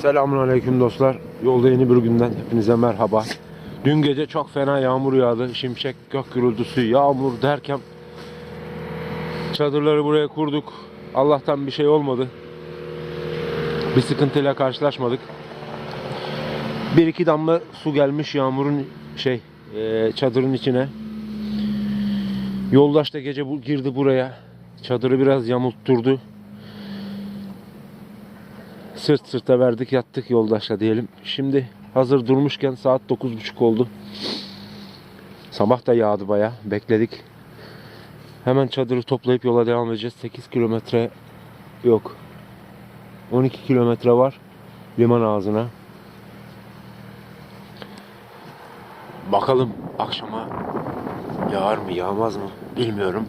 Selamünaleyküm dostlar. Yolda yeni bir günden hepinize merhaba. Dün gece çok fena yağmur yağdı. Şimşek, gök gürültüsü, yağmur derken çadırları buraya kurduk. Allah'tan bir şey olmadı. Bir sıkıntıyla karşılaşmadık. Bir iki damla su gelmiş yağmurun şey e, çadırın içine. Yoldaş da gece bu, girdi buraya. Çadırı biraz yamultturdu. Sırt sırta verdik yattık yoldaşla diyelim. Şimdi hazır durmuşken saat 9.30 oldu. Sabah da yağdı baya. Bekledik. Hemen çadırı toplayıp yola devam edeceğiz. 8 kilometre yok. 12 kilometre var liman ağzına. Bakalım akşama yağar mı yağmaz mı bilmiyorum.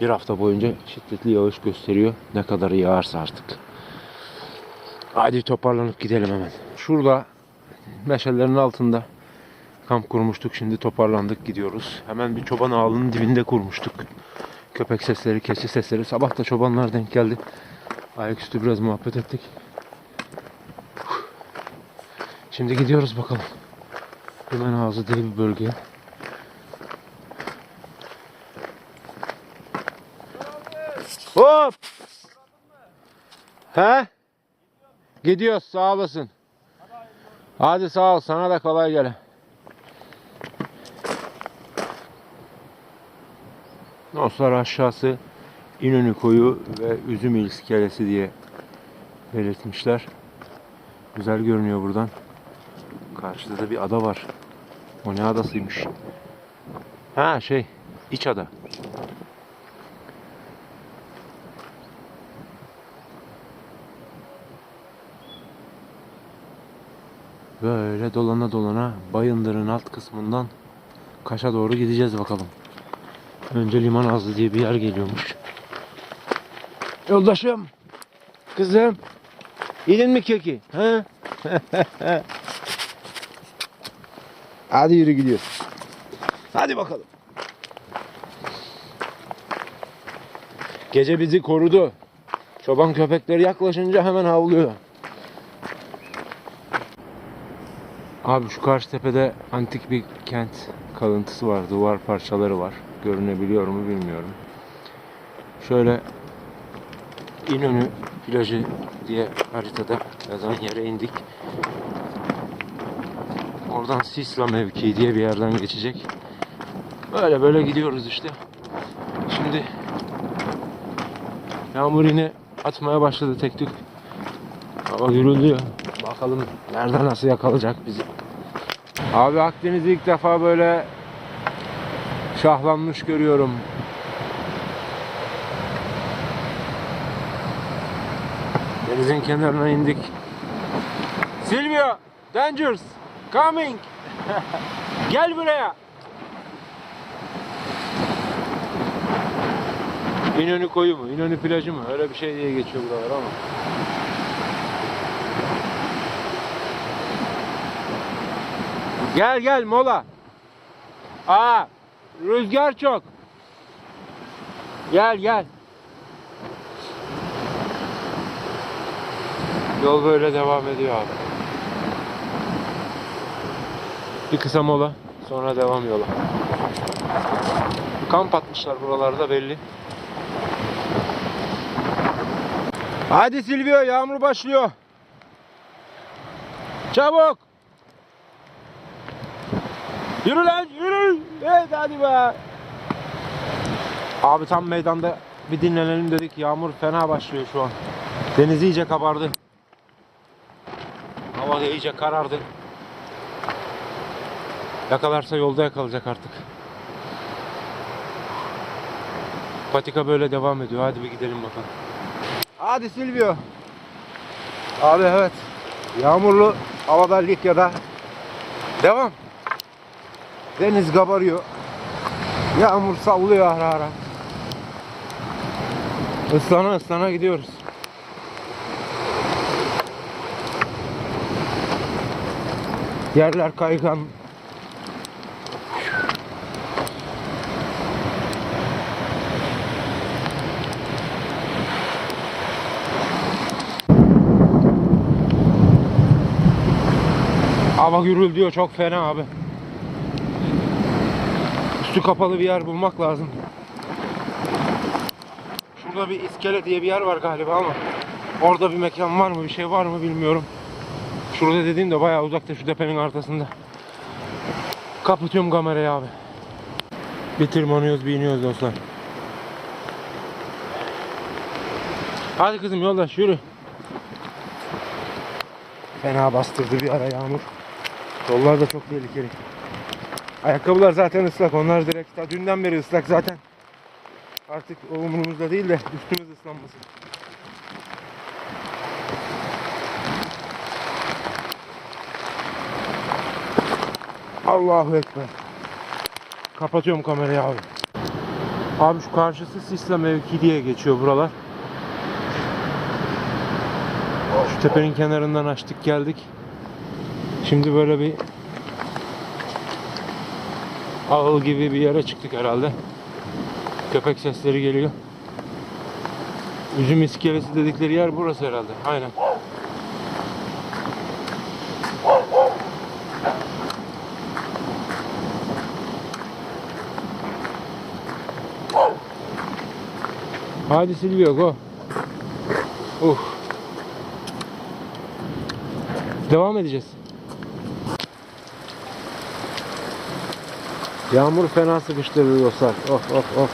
Bir hafta boyunca şiddetli yağış gösteriyor. Ne kadar yağarsa artık. Hadi toparlanıp gidelim hemen. Şurada meşallerin altında kamp kurmuştuk. Şimdi toparlandık gidiyoruz. Hemen bir çoban ağının dibinde kurmuştuk. Köpek sesleri, keçi sesleri. Sabah da çobanlar denk geldi. Ayaküstü biraz muhabbet ettik. Şimdi gidiyoruz bakalım. Hemen ağzı diye bir bölgeye. Hop! He? Gidiyoruz sağ olasın. Hadi sağ ol sana da kolay gele. Dostlar aşağısı İnönü koyu ve üzüm iskelesi diye belirtmişler. Güzel görünüyor buradan. Karşıda da bir ada var. O ne adasıymış? Ha şey, iç ada. Böyle dolana dolana Bayındır'ın alt kısmından Kaş'a doğru gideceğiz bakalım. Önce Liman Ağzı diye bir yer geliyormuş. Yoldaşım. Kızım. Yedin mi keki? He? Hadi yürü gidiyoruz. Hadi bakalım. Gece bizi korudu. Çoban köpekleri yaklaşınca hemen havlıyor. Abi şu karşı tepede antik bir kent kalıntısı var. Duvar parçaları var. Görünebiliyor mu bilmiyorum. Şöyle İnönü plajı diye haritada yazan yere indik. Oradan Sisla mevkii diye bir yerden geçecek. Böyle böyle gidiyoruz işte. Şimdi yağmur yine atmaya başladı tek tük. Hava gürüldüyor. Bakalım nerede nasıl yakalayacak bizi. Abi Akdeniz'i ilk defa böyle şahlanmış görüyorum. Denizin kenarına indik. Silvio, Dangers, coming. Gel buraya. İnönü koyu mu? İnönü plajı mı? Öyle bir şey diye geçiyor buralar ama. Gel gel mola. Aa, rüzgar çok. Gel gel. Yol böyle devam ediyor abi. Bir kısa mola, sonra devam yola. Kamp atmışlar buralarda belli. Hadi Silvio, yağmur başlıyor. Çabuk. Yürü lan yürü. Evet hadi be. Abi tam meydanda bir dinlenelim dedik. Yağmur fena başlıyor şu an. Deniz iyice kabardı. Hava da iyice karardı. Yakalarsa yolda yakalayacak artık. Patika böyle devam ediyor. Hadi bir gidelim bakalım. Hadi Silvio. Abi evet. Yağmurlu havada Likya'da. Devam. Deniz kabarıyor. Yağmur sallıyor ara ara. Islana ıslana gidiyoruz. Yerler kaygan. Hava gürültüyor çok fena abi. Üstü kapalı bir yer bulmak lazım. Şurada bir iskele diye bir yer var galiba ama orada bir mekan var mı bir şey var mı bilmiyorum. Şurada dediğim de bayağı uzakta şu tepenin arkasında. Kapatıyorum kamerayı abi. Bir tırmanıyoruz bir iniyoruz dostlar. Hadi kızım yoldaş yürü. Fena bastırdı bir ara yağmur. Yollar da çok tehlikeli. Ayakkabılar zaten ıslak. Onlar direkt ta dünden beri ıslak zaten. Artık o umurumuzda değil de üstümüz ıslanmasın. Allahu Ekber. Kapatıyorum kamerayı abi. Abi şu karşısı Sisla mevki diye geçiyor buralar. Şu tepenin kenarından açtık geldik. Şimdi böyle bir ağıl gibi bir yere çıktık herhalde. Köpek sesleri geliyor. Üzüm iskelesi dedikleri yer burası herhalde. Aynen. Hadi Silvio go. Uh. Devam edeceğiz. Yağmur fena sıkıştırdı dostlar. Of of of.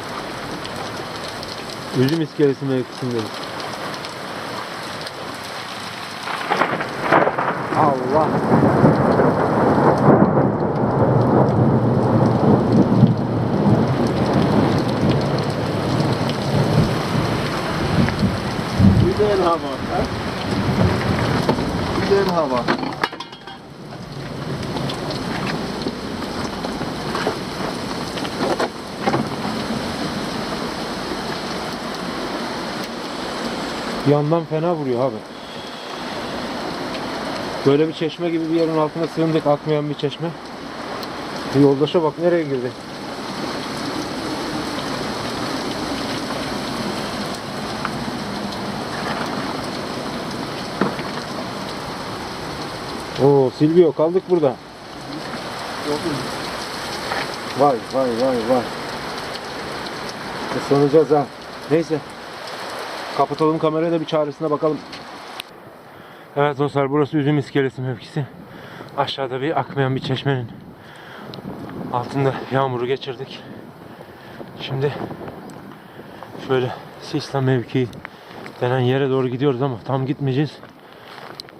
Üzüm iskelesi mevkisindeyiz. Allah. Güzel hava. Ha? Güzel hava. Yandan fena vuruyor abi. Böyle bir çeşme gibi bir yerin altına sığındık akmayan bir çeşme. Yoldaşa bak nereye girdi. Oo Silvio kaldık burada. Vay vay vay vay. Islanacağız ha. Neyse. Kapatalım kamerayı da bir çaresine bakalım. Evet dostlar burası üzüm iskelesi mevkisi. Aşağıda bir akmayan bir çeşmenin altında yağmuru geçirdik. Şimdi şöyle Sisla mevki denen yere doğru gidiyoruz ama tam gitmeyeceğiz.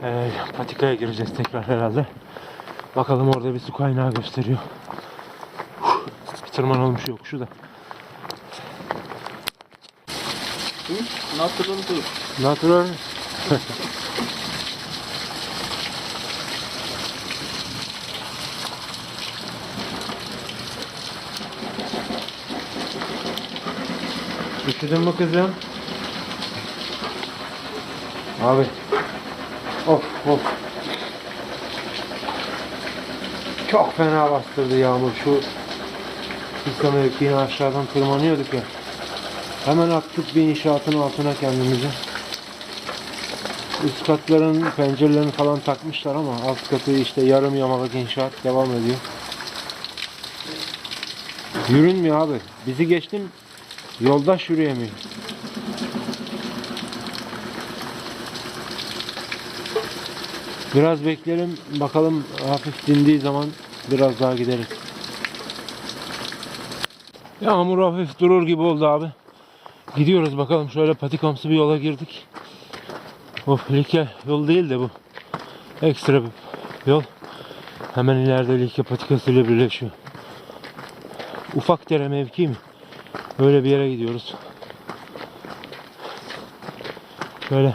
Ee, patikaya gireceğiz tekrar herhalde. Bakalım orada bir su kaynağı gösteriyor. Bir tırmanalım şu yokuşu da. Natural tur. Natural. Üşüdün mü kızım? Abi. Of of. Çok fena bastırdı yağmur. Şu Sisla mevkiine aşağıdan tırmanıyorduk ya. Hemen attık bir inşaatın altına kendimizi. Üst katların pencerelerini falan takmışlar ama alt katı işte yarım yamalak inşaat devam ediyor. Yürünmüyor abi. Bizi geçtim yoldaş yürüyemiyor. Biraz bekleyelim bakalım hafif dindiği zaman biraz daha gideriz. Yağmur hafif durur gibi oldu abi. Gidiyoruz bakalım şöyle patikamsı bir yola girdik. Of Likya yol değil de bu. Ekstra bir yol. Hemen ileride Likya patikası ile birleşiyor. Ufak dere mevki mi? Böyle bir yere gidiyoruz. Şöyle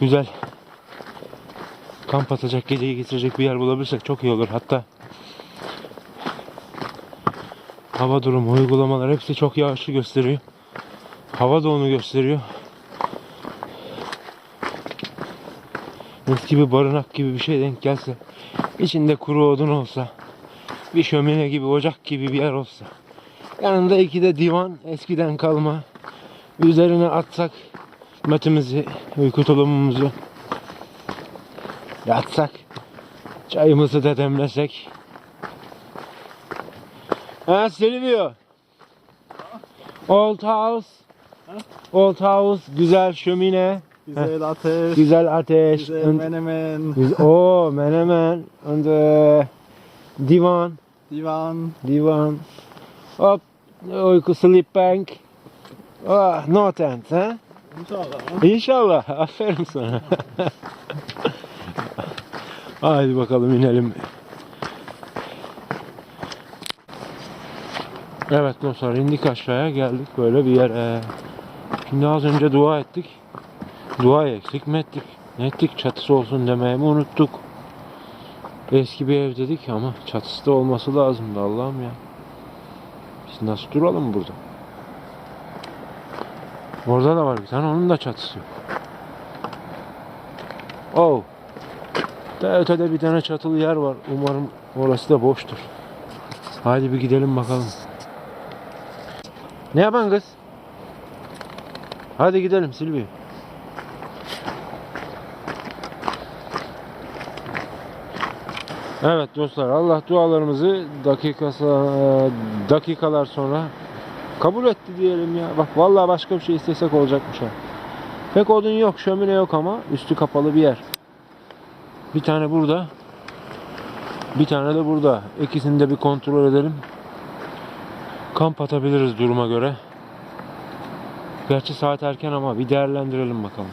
güzel kamp atacak, geceyi geçirecek bir yer bulabilirsek çok iyi olur. Hatta hava durumu, uygulamalar hepsi çok yağışlı gösteriyor. Hava da onu gösteriyor. Eski bir barınak gibi bir şey denk gelse, içinde kuru odun olsa, bir şömine gibi, ocak gibi bir yer olsa, yanında iki de divan eskiden kalma, üzerine atsak matımızı, uyku tulumumuzu, yatsak, Çayımızı da demlesek. Ha Silvio. Old house. Old house, güzel şömine, Güzel ateş. güzel ateş. Güzel und- menemen. Güzel, oh, menemen und äh, divan, Divan. divan. Hop, uyku sleep bank. Ah, no tent, ha? İnşallah. İnşallah. Aferin sana. Haydi bakalım inelim. Evet dostlar indik aşağıya geldik böyle bir yere. Şimdi az önce dua ettik. Dua eksik mi ettik? Ne ettik? Çatısı olsun demeyi mi unuttuk? Eski bir ev dedik ama çatısı da olması lazımdı Allah'ım ya. Biz nasıl duralım burada? Orada da var bir tane onun da çatısı yok. Oh. Daha ötede bir tane çatılı yer var. Umarım orası da boştur. Haydi bir gidelim bakalım. Ne yapan kız? Hadi gidelim Silvi. Evet dostlar Allah dualarımızı dakikası dakikalar sonra kabul etti diyelim ya. Bak vallahi başka bir şey istesek olacakmış ha. Pek odun yok, şömine yok ama üstü kapalı bir yer. Bir tane burada. Bir tane de burada. İkisini de bir kontrol edelim. Kamp atabiliriz duruma göre. Gerçi saat erken ama bir değerlendirelim bakalım.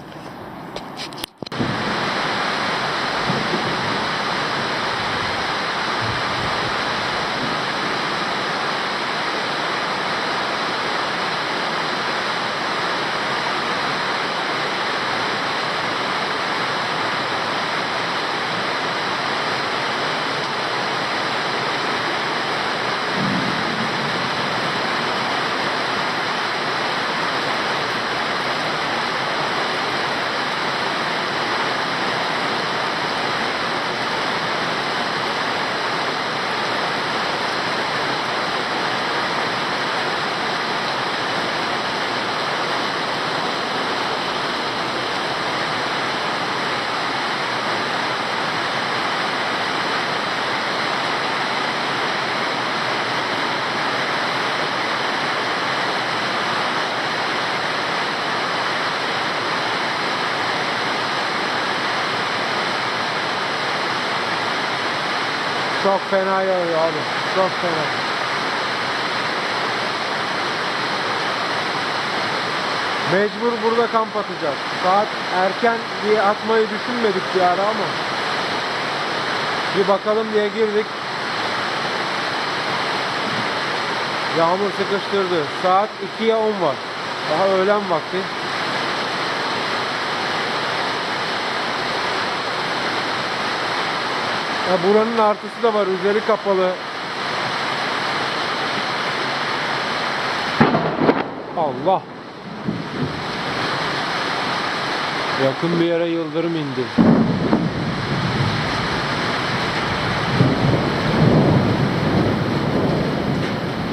Çok fena yağıyor abi. Çok fena. Mecbur burada kamp atacağız. Saat erken diye atmayı düşünmedik bir ara ama. Bir bakalım diye girdik. Yağmur sıkıştırdı. Saat 2'ye 10 var. Daha öğlen vakti. Ya buranın artısı da var. Üzeri kapalı. Allah. Yakın bir yere yıldırım indi.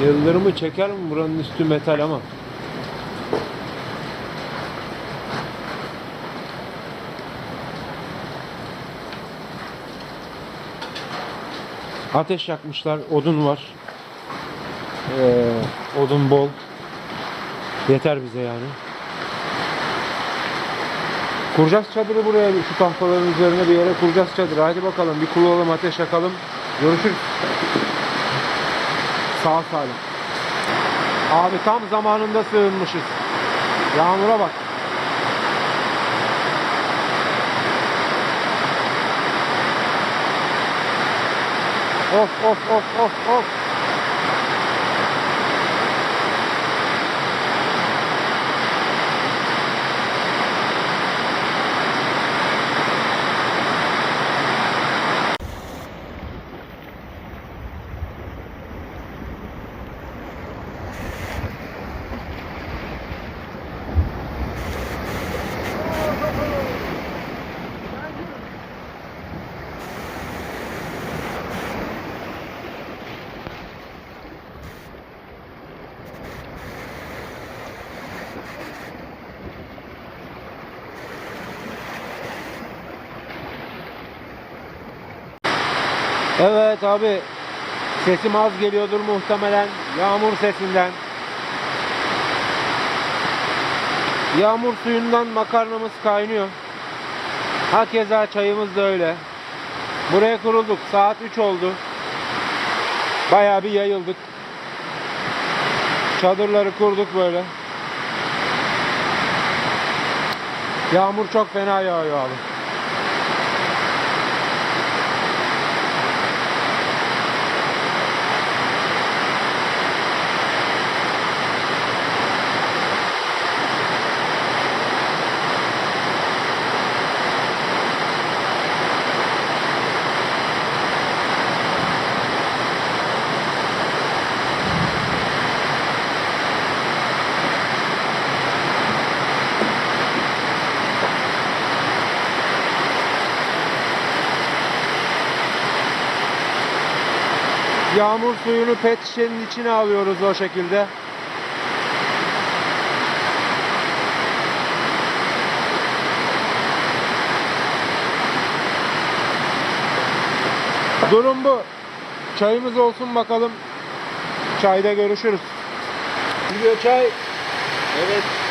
Yıldırımı çeker mi? Buranın üstü metal ama. Ateş yakmışlar. Odun var. Ee, odun bol. Yeter bize yani. Kuracağız çadırı buraya. Şu tahtaların üzerine bir yere kuracağız çadırı. Haydi bakalım bir kurulalım ateş yakalım. Görüşürüz. Sağ salim. Abi tam zamanında sığınmışız. Yağmura bak. Of of of of of. Evet abi. Sesim az geliyordur muhtemelen. Yağmur sesinden. Yağmur suyundan makarnamız kaynıyor. Hakeza çayımız da öyle. Buraya kurulduk. Saat 3 oldu. Bayağı bir yayıldık. Çadırları kurduk böyle. Yağmur çok fena yağıyor abi. Yağmur suyunu pet şişenin içine alıyoruz o şekilde. Durum bu. Çayımız olsun bakalım. Çayda görüşürüz. Gidiyor çay. Evet.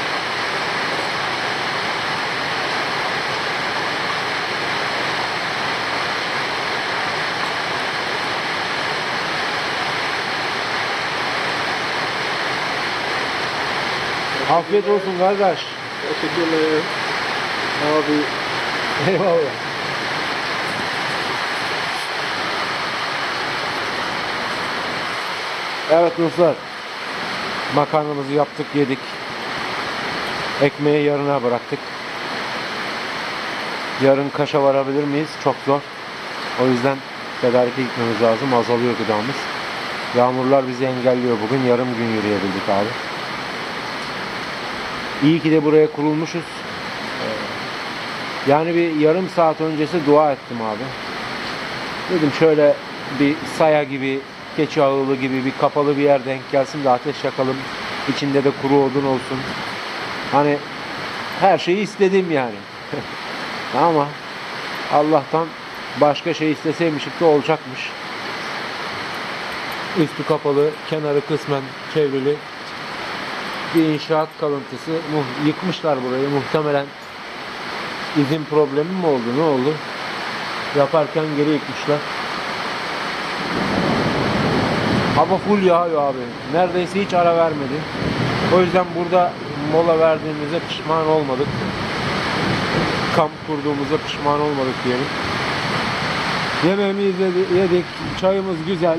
Afiyet olsun kardeş. Teşekkürler. Abi. Eyvallah. Evet dostlar. Makarnamızı yaptık yedik. Ekmeği yarına bıraktık. Yarın kaşa varabilir miyiz? Çok zor. O yüzden tedarike gitmemiz lazım. Azalıyor gıdamız. Yağmurlar bizi engelliyor bugün. Yarım gün yürüyebildik abi. İyi ki de buraya kurulmuşuz. Yani bir yarım saat öncesi dua ettim abi. Dedim şöyle bir saya gibi, keçi ağılı gibi bir kapalı bir yer denk gelsin de ateş yakalım. İçinde de kuru odun olsun. Hani her şeyi istedim yani. Ama Allah'tan başka şey isteseymişik de olacakmış. Üstü kapalı, kenarı kısmen çevrili bir inşaat kalıntısı. Mu- Yıkmışlar burayı muhtemelen izin problemi mi oldu ne oldu? Yaparken geri yıkmışlar. Hava full yağıyor abi. Neredeyse hiç ara vermedi. O yüzden burada mola verdiğimize pişman olmadık. Kamp kurduğumuza pişman olmadık diyelim. Yemeğimizi yedi- yedik. Çayımız güzel.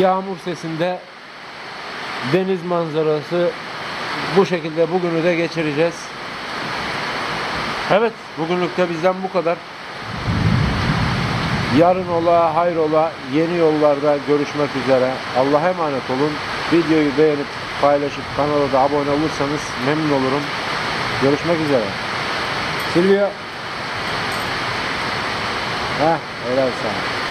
Yağmur sesinde deniz manzarası bu şekilde bugünü de geçireceğiz. Evet, bugünlük de bizden bu kadar. Yarın ola, hayrola, yeni yollarda görüşmek üzere. Allah'a emanet olun. Videoyu beğenip paylaşıp kanala da abone olursanız memnun olurum. Görüşmek üzere. Silvia. Heh, helal sana.